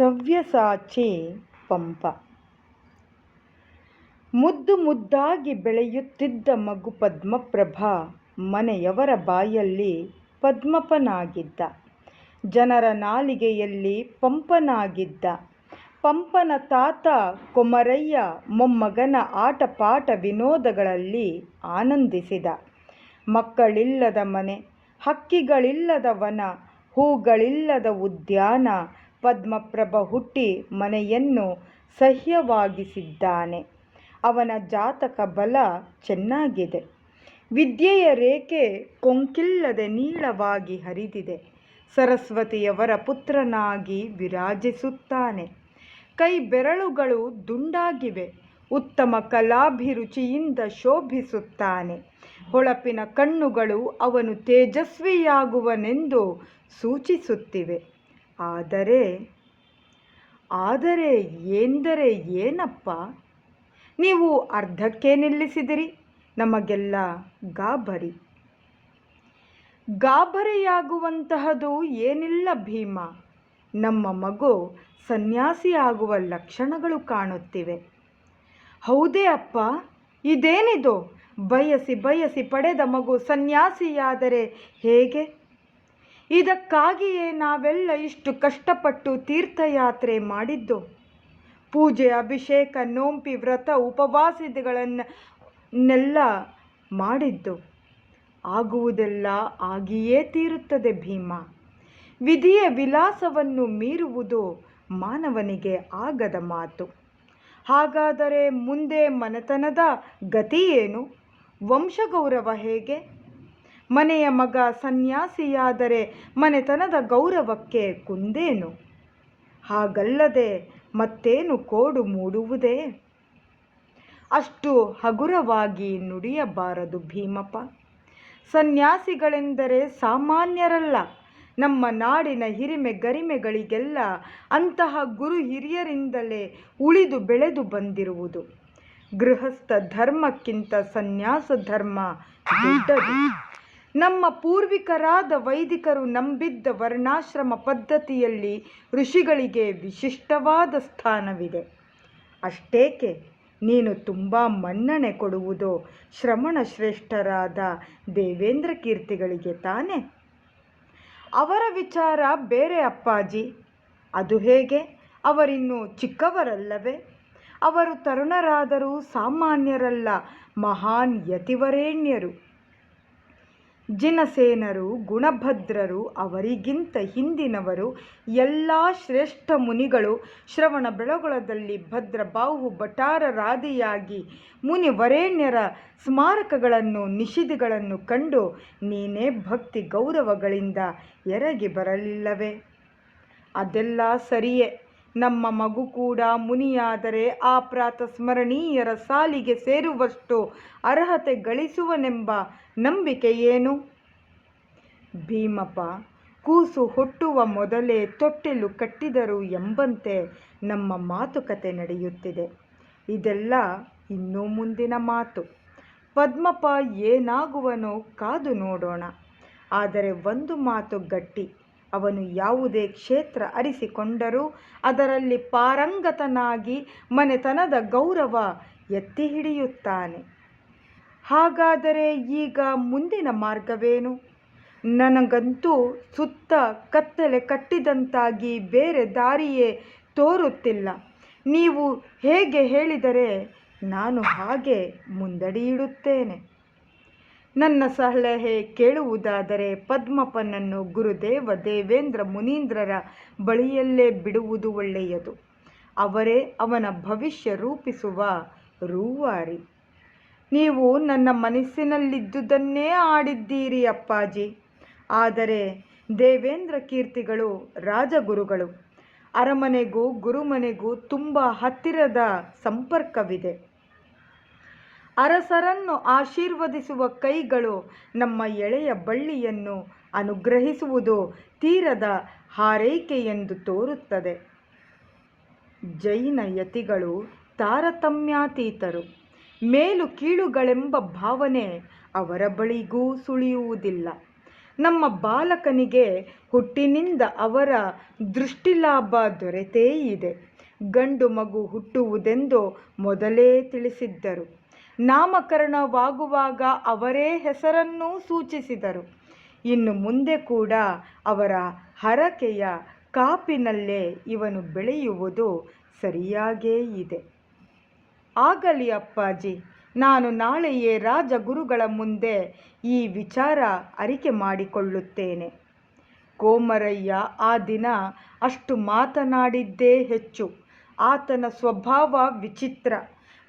ಸವ್ಯಸಾಚಿ ಪಂಪ. ಮುದ್ದು ಮುದ್ದಾಗಿ ಬೆಳೆಯುತ್ತಿದ್ದ ಮಗು ಪದ್ಮಪ್ರಭ ಮನೆಯವರ ಬಾಯಲ್ಲಿ ಪದ್ಮಪನಾಗಿದ್ದ. ಜನರ ನಾಲಿಗೆಯಲ್ಲಿ ಪಂಪನಾಗಿದ್ದ. ಪಂಪನ ತಾತ ಕೊಮರಯ್ಯ ಮೊಮ್ಮಗನ ಆಟಪಾಟ ವಿನೋದಗಳಲ್ಲಿ ಆನಂದಿಸಿದ. ಮಕ್ಕಳಿಲ್ಲದ ಮನೆ, ಹಕ್ಕಿಗಳಿಲ್ಲದ ವನ, ಹೂಗಳಿಲ್ಲದ ಉದ್ಯಾನ ಪದ್ಮಪ್ರಭ ಹುಟ್ಟಿ ಮನೆಯನ್ನು ಸಹ್ಯವಾಗಿಸಿದ್ದಾನೆ. ಅವನ ಜಾತಕ ಬಲ ಚೆನ್ನಾಗಿದೆ. ವಿದ್ಯೆಯ ರೇಖೆ ಕೊಂಕಿಲ್ಲದೆ ನೀಳವಾಗಿ ಹರಿದಿದೆ. ಸರಸ್ವತಿಯವರ ಪುತ್ರನಾಗಿ ವಿರಾಜಿಸುತ್ತಾನೆ. ಕೈ ಬೆರಳುಗಳು ದುಂಡಾಗಿವೆ. ಉತ್ತಮ ಕಲಾಭಿರುಚಿಯಿಂದ ಶೋಭಿಸುತ್ತಾನೆ. ಹೊಳಪಿನ ಕಣ್ಣುಗಳು ಅವನು ತೇಜಸ್ವಿಯಾಗುವನೆಂದು ಸೂಚಿಸುತ್ತಿವೆ. ಆದರೆ ಆದರೆ ಎಂದರೆ ಏನಪ್ಪ? ನೀವು ಅರ್ಧಕ್ಕೆ ನಿಲ್ಲಿಸಿದಿರಿ, ನಮಗೆಲ್ಲ ಗಾಬರಿ. ಗಾಬರಿಯಾಗುವಂತಹದು ಏನಿಲ್ಲ ಭೀಮ. ನಮ್ಮ ಮಗು ಸನ್ಯಾಸಿಯಾಗುವ ಲಕ್ಷಣಗಳು ಕಾಣುತ್ತಿವೆ. ಹೌದೇ ಅಪ್ಪ? ಇದೇನಿದು? ಬಯಸಿ ಬಯಸಿ ಪಡೆದ ಮಗು ಸನ್ಯಾಸಿಯಾದರೆ ಹೇಗೆ? ಇದಕ್ಕಾಗಿಯೇ ನಾವೆಲ್ಲ ಇಷ್ಟು ಕಷ್ಟಪಟ್ಟು ತೀರ್ಥಯಾತ್ರೆ ಮಾಡಿದ್ದು. ಪೂಜೆ, ಅಭಿಷೇಕ, ನೋಂಪಿ, ವ್ರತ, ಉಪವಾಸಗಳನ್ನೆಲ್ಲ ಮಾಡಿದ್ದು. ಆಗುವುದೆಲ್ಲ ಆಗಿಯೇ ತೀರುತ್ತದೆ ಭೀಮ. ವಿಧಿಯ ವಿಲಾಸವನ್ನು ಮೀರುವುದು ಮಾನವನಿಗೆ ಆಗದ ಮಾತು. ಹಾಗಾದರೆ ಮುಂದೆ ಮನೆತನದ ಗತಿ ಏನು? ವಂಶಗೌರವ ಹೇಗೆ? ಮನೆಯ ಮಗ ಸನ್ಯಾಸಿಯಾದರೆ ಮನೆತನದ ಗೌರವಕ್ಕೆ ಕುಂದೇನು? ಹಾಗಲ್ಲದೆ ಮತ್ತೇನು ಕೋಡು ಮೂಡುವುದೇ? ಅಷ್ಟು ಹಗುರವಾಗಿ ನುಡಿಯಬಾರದು ಭೀಮಪ್ಪ. ಸನ್ಯಾಸಿಗಳೆಂದರೆ ಸಾಮಾನ್ಯರಲ್ಲ. ನಮ್ಮ ನಾಡಿನ ಹಿರಿಮೆ ಗರಿಮೆಗಳಿಗೆಲ್ಲ ಅಂತಹ ಗುರು ಹಿರಿಯರಿಂದಲೇ ಉಳಿದು ಬೆಳೆದು ಬಂದಿರುವುದು. ಗೃಹಸ್ಥ ಧರ್ಮಕ್ಕಿಂತ ಸನ್ಯಾಸ ಧರ್ಮ ದೊಡ್ಡದು. ನಮ್ಮ ಪೂರ್ವಿಕರಾದ ವೈದಿಕರು ನಂಬಿದ್ದ ವರ್ಣಾಶ್ರಮ ಪದ್ಧತಿಯಲ್ಲಿ ಋಷಿಗಳಿಗೆ ವಿಶಿಷ್ಟವಾದ ಸ್ಥಾನವಿದೆ. ಅಷ್ಟೇಕೆ, ನೀನು ತುಂಬ ಮನ್ನಣೆ ಕೊಡುವುದು ಶ್ರಮಣ ಶ್ರೇಷ್ಠರಾದ ದೇವೇಂದ್ರ ಕೀರ್ತಿಗಳಿಗೆ ತಾನೆ? ಅವರ ವಿಚಾರ ಬೇರೆ ಅಪ್ಪಾಜಿ. ಅದು ಹೇಗೆ? ಅವರಿನ್ನೂ ಚಿಕ್ಕವರಲ್ಲವೇ? ಅವರು ತರುಣರಾದರೂ ಸಾಮಾನ್ಯರಲ್ಲ, ಮಹಾನ್ ಯತಿವರೇಣ್ಯರು. ಜಿನಸೇನರು, ಗುಣಭದ್ರರು, ಅವರಿಗಿಂತ ಹಿಂದಿನವರು, ಎಲ್ಲ ಶ್ರೇಷ್ಠ ಮುನಿಗಳು ಶ್ರವಣ ಬೆಳಗೊಳದಲ್ಲಿ ಭದ್ರ ಬಾಹು ಭಟಾರರಾದಿಯಾಗಿ ಮುನಿವರೇಣ್ಯರ ಸ್ಮಾರಕಗಳನ್ನು ನಿಷಿದಿಗಳನ್ನು ಕಂಡು ನೀನೇ ಭಕ್ತಿ ಗೌರವಗಳಿಂದ ಎರಗಿ ಬರಲಿಲ್ಲವೇ. ಅದೆಲ್ಲ ಸರಿಯೇ. ನಮ್ಮ ಮಗು ಕೂಡ ಮುನಿಯಾದರೆ ಆ ಪ್ರಾತಸ್ಮರಣೀಯರ ಸಾಲಿಗೆ ಸೇರುವಷ್ಟು ಅರ್ಹತೆ ಗಳಿಸುವನೆಂಬ ನಂಬಿಕೆ ಏನು? ಭೀಮಪ್ಪ, ಕೂಸು ಹುಟ್ಟುವ ಮೊದಲೇ ತೊಟ್ಟಿಲು ಕಟ್ಟಿದರು ಎಂಬಂತೆ ನಮ್ಮ ಮಾತುಕತೆ ನಡೆಯುತ್ತಿದೆ. ಇದೆಲ್ಲ ಇನ್ನೂ ಮುಂದಿನ ಮಾತು. ಪದ್ಮಪ್ಪ ಏನಾಗುವನೋ ಕಾದು ನೋಡೋಣ. ಆದರೆ ಒಂದು ಮಾತು ಗಟ್ಟಿ. ಅವನು ಯಾವುದೇ ಕ್ಷೇತ್ರ ಅರಿಸಿಕೊಂಡರೂ ಅದರಲ್ಲಿ ಪಾರಂಗತನಾಗಿ ಮನೆತನದ ಗೌರವ ಎತ್ತಿ ಹಿಡಿಯುತ್ತಾನೆ. ಹಾಗಾದರೆ ಈಗ ಮುಂದಿನ ಮಾರ್ಗವೇನು? ನನಗಂತೂ ಸುತ್ತ ಕತ್ತಲೆ ಕಟ್ಟಿದಂತಾಗಿ ಬೇರೆ ದಾರಿಯೇ ತೋರುತ್ತಿಲ್ಲ. ನೀವು ಹೇಗೆ ಹೇಳಿದರೆ ನಾನು ಹಾಗೆ ಮುಂದಡಿಯಿಡುತ್ತೇನೆ. ನನ್ನ ಸಲಹೆ ಕೇಳುವುದಾದರೆ ಪದ್ಮಪ್ಪನನ್ನು ಗುರುದೇವ ದೇವೇಂದ್ರ ಮುನೀಂದ್ರರ ಬಳಿಯಲ್ಲೇ ಬಿಡುವುದು ಒಳ್ಳೆಯದು. ಅವರೇ ಅವನ ಭವಿಷ್ಯ ರೂಪಿಸುವ ರೂವಾರಿ. ನೀವು ನನ್ನ ಮನಸ್ಸಿನಲ್ಲಿದ್ದುದನ್ನೇ ಆಡಿದ್ದೀರಿ ಅಪ್ಪಾಜಿ. ಆದರೆ ದೇವೇಂದ್ರ ಕೀರ್ತಿಗಳು ರಾಜಗುರುಗಳು. ಅರಮನೆಗೂ ಗುರುಮನೆಗೂ ತುಂಬ ಹತ್ತಿರದ ಸಂಪರ್ಕವಿದೆ. ಅರಸರನ್ನು ಆಶೀರ್ವದಿಸುವ ಕೈಗಳು ನಮ್ಮ ಎಳೆಯ ಬಳ್ಳಿಯನ್ನು ಅನುಗ್ರಹಿಸುವುದು ತೀರದ ಹಾರೈಕೆ ಎಂದು ತೋರುತ್ತದೆ. ಜೈನ ಯತಿಗಳು ತಾರತಮ್ಯಾತೀತರು. ಮೇಲು ಕೀಳುಗಳೆಂಬ ಭಾವನೆ ಅವರ ಬಳಿಗೂ ಸುಳಿಯುವುದಿಲ್ಲ. ನಮ್ಮ ಬಾಲಕನಿಗೆ ಹುಟ್ಟಿನಿಂದ ಅವರ ದೃಷ್ಟಿಲಾಭ ದೊರೆತೇ ಇದೆ. ಗಂಡು ಮಗು ಹುಟ್ಟುವುದೆಂದು ಮೊದಲೇ ತಿಳಿಸಿದ್ದರು. ನಾಮಕರಣವಾಗುವಾಗ ಅವರೇ ಹೆಸರನ್ನೂ ಸೂಚಿಸಿದರು. ಇನ್ನು ಮುಂದೆ ಕೂಡ ಅವರ ಹರಕೆಯ ಕಾಪಿನಲ್ಲೇ ಇವನು ಬೆಳೆಯುವುದು ಸರಿಯಾಗೇ ಇದೆ. ಆಗಲಿ ಅಪ್ಪಾಜಿ, ನಾನು ನಾಳೆಯೇ ರಾಜಗುರುಗಳ ಮುಂದೆ ಈ ವಿಚಾರ ಅರಿಕೆ ಮಾಡಿಕೊಳ್ಳುತ್ತೇನೆ. ಕೋಮರಯ್ಯ ಆ ದಿನ ಅಷ್ಟು ಮಾತನಾಡಿದ್ದೇ ಹೆಚ್ಚು. ಆತನ ಸ್ವಭಾವ ವಿಚಿತ್ರ.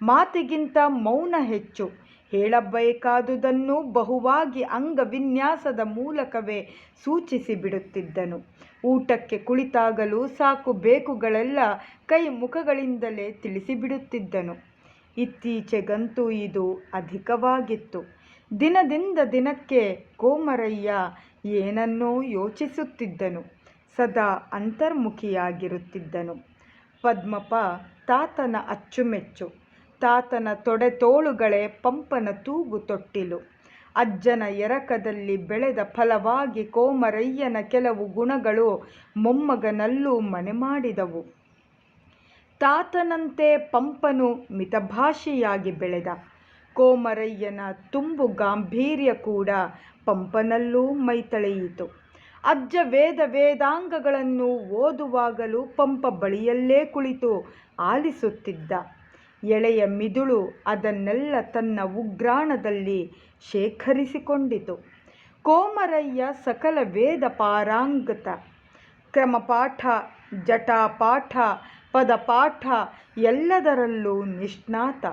ಮಾತಿಗಿಂತ ಮೌನ ಹೆಚ್ಚು. ಹೇಳಬೇಕಾದುದನ್ನು ಬಹುವಾಗಿ ಅಂಗವಿನ್ಯಾಸದ ಮೂಲಕವೇ ಸೂಚಿಸಿ ಬಿಡುತ್ತಿದ್ದನು ಊಟಕ್ಕೆ ಕುಳಿತಾಗಲೂ ಸಾಕು ಬೇಕುಗಳೆಲ್ಲ ಕೈ ಮುಖಗಳಿಂದಲೇ ತಿಳಿಸಿಬಿಡುತ್ತಿದ್ದನು. ಇತ್ತೀಚೆಗಂತೂ ಇದು ಅಧಿಕವಾಗಿತ್ತು. ದಿನದಿಂದ ದಿನಕ್ಕೆ ಕೋಮರಯ್ಯ ಏನನ್ನೋ ಯೋಚಿಸುತ್ತಿದ್ದನು. ಸದಾ ಅಂತರ್ಮುಖಿಯಾಗಿರುತ್ತಿದ್ದನು. ಪದ್ಮಪ ತಾತನ ಅಚ್ಚುಮೆಚ್ಚು. ತಾತನ ತೊಡೆತೋಳುಗಳೇ ಪಂಪನ ತೂಗು ತೊಟ್ಟಿಲು. ಅಜ್ಜನ ಎರಕದಲ್ಲಿ ಬೆಳೆದ ಫಲವಾಗಿ ಕೋಮರಯ್ಯನ ಕೆಲವು ಗುಣಗಳು ಮೊಮ್ಮಗನಲ್ಲೂ ಮನೆ ಮಾಡಿದವು. ತಾತನಂತೆ ಪಂಪನು ಮಿತಭಾಷೆಯಾಗಿ ಬೆಳೆದ. ಕೋಮರಯ್ಯನ ತುಂಬು ಗಾಂಭೀರ್ಯ ಕೂಡ ಪಂಪನಲ್ಲೂ ಮೈತಳೆಯಿತು. ಅಜ್ಜ ವೇದ ವೇದಾಂಗಗಳನ್ನು ಓದುವಾಗಲೂ ಪಂಪ ಬಳಿಯಲ್ಲೇ ಕುಳಿತು ಆಲಿಸುತ್ತಿದ್ದ. ಎಳೆಯ ಮಿದುಳು ಅದನ್ನೆಲ್ಲ ತನ್ನ ಉಗ್ರಾಣದಲ್ಲಿ ಶೇಖರಿಸಿಕೊಂಡಿತು. ಕೋಮರಯ್ಯ ಸಕಲ ವೇದ ಪಾರಾಂಗತ. ಕ್ರಮಪಾಠ, ಜಟಾಪಾಠ, ಪದಪಾಠ ಎಲ್ಲದರಲ್ಲೂ ನಿಷ್ಣಾತ.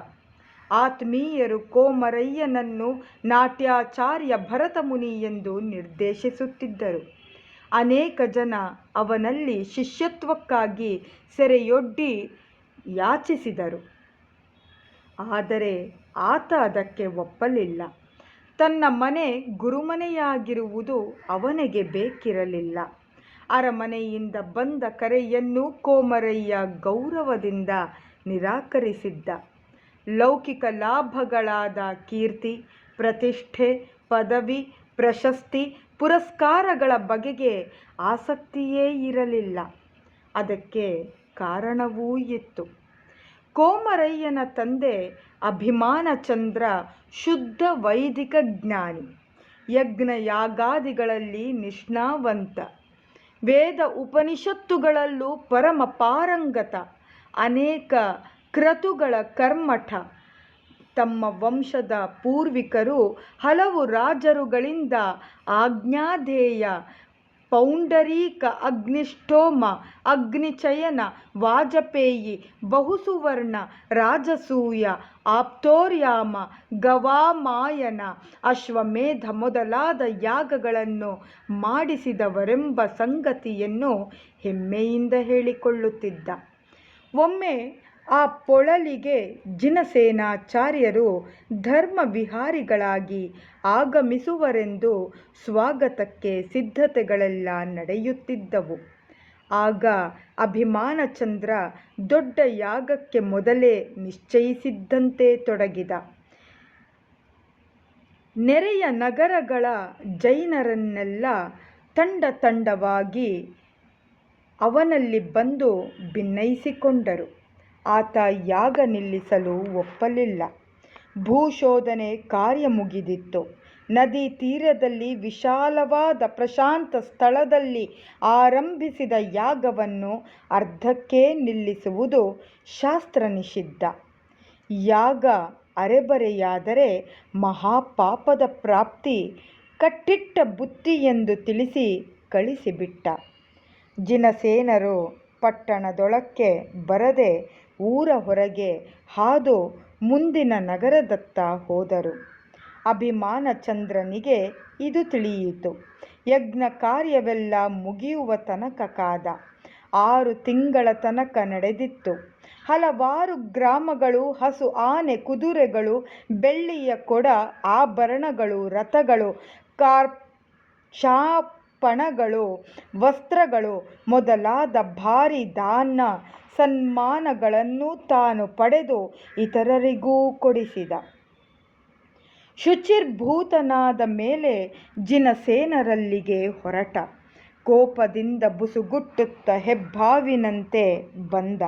ಆತ್ಮೀಯರು ಕೋಮರಯ್ಯನನ್ನು ನಾಟ್ಯಾಚಾರ್ಯ ಭರತಮುನಿ ಎಂದು ನಿರ್ದೇಶಿಸುತ್ತಿದ್ದರು. ಅನೇಕ ಜನ ಅವನಲ್ಲಿ ಶಿಷ್ಯತ್ವಕ್ಕಾಗಿ ಸೆರೆಯೊಡ್ಡಿ ಯಾಚಿಸಿದರು. ಆದರೆ ಆತ ಅದಕ್ಕೆ ಒಪ್ಪಲಿಲ್ಲ. ತನ್ನ ಮನೆ ಗುರುಮನೆಯಾಗಿರುವುದು ಅವನಿಗೆ ಬೇಕಿರಲಿಲ್ಲ. ಅರಮನೆಯಿಂದ ಬಂದ ಕರೆಯನ್ನು ಕೋಮರಯ್ಯ ಗೌರವದಿಂದ ನಿರಾಕರಿಸಿದ್ದ. ಲೌಕಿಕ ಲಾಭಗಳಾದ ಕೀರ್ತಿ, ಪ್ರತಿಷ್ಠೆ, ಪದವಿ, ಪ್ರಶಸ್ತಿ, ಪುರಸ್ಕಾರಗಳ ಬಗೆಗೆ ಆಸಕ್ತಿಯೇ ಇರಲಿಲ್ಲ. ಅದಕ್ಕೆ ಕಾರಣವೂ ಇತ್ತು. ಕೋಮರಯ್ಯನ ತಂದೆ ಅಭಿಮಾನಚಂದ್ರ ಶುದ್ಧ ವೈದಿಕ ಜ್ಞಾನಿ. ಯಜ್ಞ ಯಾಗಾದಿಗಳಲ್ಲಿ ನಿಷ್ಣಾವಂತ. ವೇದ ಉಪನಿಷತ್ತುಗಳಲ್ಲೂ ಪರಮ ಪಾರಂಗತ. ಅನೇಕ ಕ್ರತುಗಳ ಕರ್ಮಠ. ತಮ್ಮ ವಂಶದ ಪೂರ್ವಿಕರು ಹಲವು ರಾಜರುಗಳಿಂದ ಆಜ್ಞಾಧೇಯ ಪೌಂಡರೀಕ ಅಗ್ನಿಷ್ಠೋಮ, ಅಗ್ನಿಚಯನ, ವಾಜಪೇಯಿ, ಬಹುಸುವರ್ಣ, ರಾಜಸೂಯ, ಆಪ್ತೋರ್ಯಾಮ, ಗವಾಮಾಯನ, ಅಶ್ವಮೇಧ ಮೊದಲಾದ ಯಾಗಗಳನ್ನು ಮಾಡಿಸಿದವರೆಂಬ ಸಂಗತಿಯನ್ನು ಹೆಮ್ಮೆಯಿಂದ ಹೇಳಿಕೊಳ್ಳುತ್ತಿದ್ದ. ಒಮ್ಮೆ ಆ ಪೊಳಲಿಗೆ ಜಿನಸೇನಾಚಾರ್ಯರು ಧರ್ಮವಿಹಾರಿಗಳಾಗಿ ಆಗಮಿಸುವರೆಂದು ಸ್ವಾಗತಕ್ಕೆ ಸಿದ್ಧತೆಗಳೆಲ್ಲ ನಡೆಯುತ್ತಿದ್ದವು. ಆಗ ಅಭಿಮಾನಚಂದ್ರ ದೊಡ್ಡ ಯಾಗಕ್ಕೆ ಮೊದಲೇ ನಿಶ್ಚಯಿಸಿದ್ದಂತೆ ತೊಡಗಿದ. ನೆರೆಯ ನಗರಗಳ ಜೈನರನ್ನೆಲ್ಲ ತಂಡ ತಂಡವಾಗಿ ಅವನಲ್ಲಿ ಬಂದು ಭಿನ್ನೈಸಿಕೊಂಡರು. ಆತ ಯಾಗ ನಿಲ್ಲಿಸಲು ಒಪ್ಪಲಿಲ್ಲ. ಭೂಶೋಧನೆ ಕಾರ್ಯ ಮುಗಿದಿತ್ತು. ನದಿ ತೀರದಲ್ಲಿ ವಿಶಾಲವಾದ ಪ್ರಶಾಂತ ಸ್ಥಳದಲ್ಲಿ ಆರಂಭಿಸಿದ ಯಾಗವನ್ನು ಅರ್ಧಕ್ಕೆ ನಿಲ್ಲಿಸುವುದು ಶಾಸ್ತ್ರ ನಿಷಿದ್ಧ. ಯಾಗ ಅರೆಬರೆಯಾದರೆ ಮಹಾಪಾಪದ ಪ್ರಾಪ್ತಿ ಕಟ್ಟಿಟ್ಟ ಬುತ್ತಿ ಎಂದು ತಿಳಿಸಿ ಕಳಿಸಿಬಿಟ್ಟ. ಜಿನಸೇನರು ಪಟ್ಟಣದೊಳಕ್ಕೆ ಬರದೆ ಊರ ಹೊರಗೆ ಹಾದು ಮುಂದಿನ ನಗರದತ್ತ ಹೋದರು. ಅಭಿಮಾನಚಂದ್ರನಿಗೆ ಇದು ತಿಳಿಯಿತು. ಯಜ್ಞ ಕಾರ್ಯವೆಲ್ಲ ಮುಗಿಯುವ ತನಕ ಕಾದ. ಆರು ತಿಂಗಳ ತನಕ ನಡೆದಿತ್ತು. ಹಲವಾರು ಗ್ರಾಮಗಳು, ಹಸು, ಆನೆ, ಕುದುರೆಗಳು, ಬೆಳ್ಳಿಯ ಕೊಡ, ಆಭರಣಗಳು, ರಥಗಳು ಕಾರ್ ಕ್ಷಾಪಣಗಳು ವಸ್ತ್ರಗಳು ಮೊದಲಾದ ಭಾರಿ ದಾನ ಸನ್ಮಾನಗಳನ್ನು ತಾನು ಪಡೆದು ಇತರರಿಗೂ ಕೊಡಿಸಿದ. ಶುಚಿರ್ಭೂತನಾದ ಮೇಲೆ ಜಿನಸೇನರಲ್ಲಿಗೆ ಹೊರಟ. ಕೋಪದಿಂದ ಬುಸುಗುಟ್ಟುತ್ತ ಹೆಬ್ಬಾವಿನಂತೆ ಬಂದ.